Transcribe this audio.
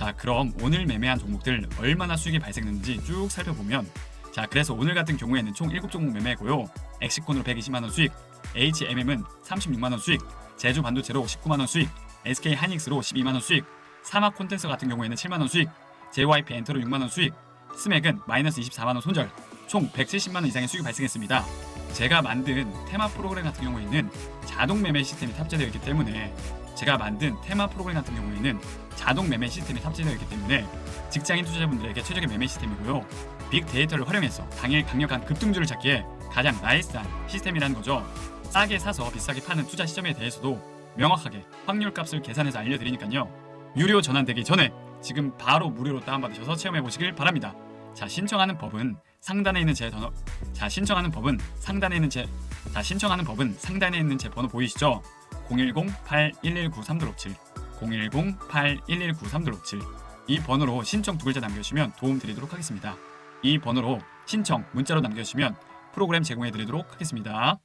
자 그럼 오늘 매매한 종목들 얼마나 수익이 발생했는지 쭉 살펴보면 자 그래서 오늘 같은 경우에는 총 7종목 매매고요. 엑시콘으로 120만원 수익 HMM은 36만원 수익 제주 반도체로 19만원 수익 SK 하이닉스로 12만원 수익 사막 콘텐츠 같은 경우에는 7만원 수익 JYP 엔터로 6만원 수익 스맥은 마이너스 24만원 손절 총 170만원 이상의 수익이 발생했습니다 제가 만든 테마 프로그램 같은 경우에는 자동 매매 시스템이 탑재되어 있기 때문에 제가 만든 테마 프로그램 같은 경우에는 자동 매매 시스템이 탑재되어 있기 때문에 직장인 투자자분들에게 최적의 매매 시스템이고요. 빅데이터를 활용해서 당일 강력한 급등주를 찾기에 가장 나이스한 시스템이라는 거죠. 싸게 사서 비싸게 파는 투자 시점에 대해서도 명확하게 확률 값을 계산해서 알려드리니까요. 유료 전환되기 전에 지금 바로 무료로 다운받으셔서 체험해 보시길 바랍니다. 자 신청하는 법은 상단에 있는 제 번호 자 신청하는 법은 상단에 있는 제 자 신청하는 법은 상단에 있는 제 번호 보이시죠? 010-8119-3257 010-8119-3257이 번호로 신청 두 글자 남겨주시면 도움 드리도록 하겠습니다. 이 번호로 신청 문자로 남겨주시면 프로그램 제공해 드리도록 하겠습니다.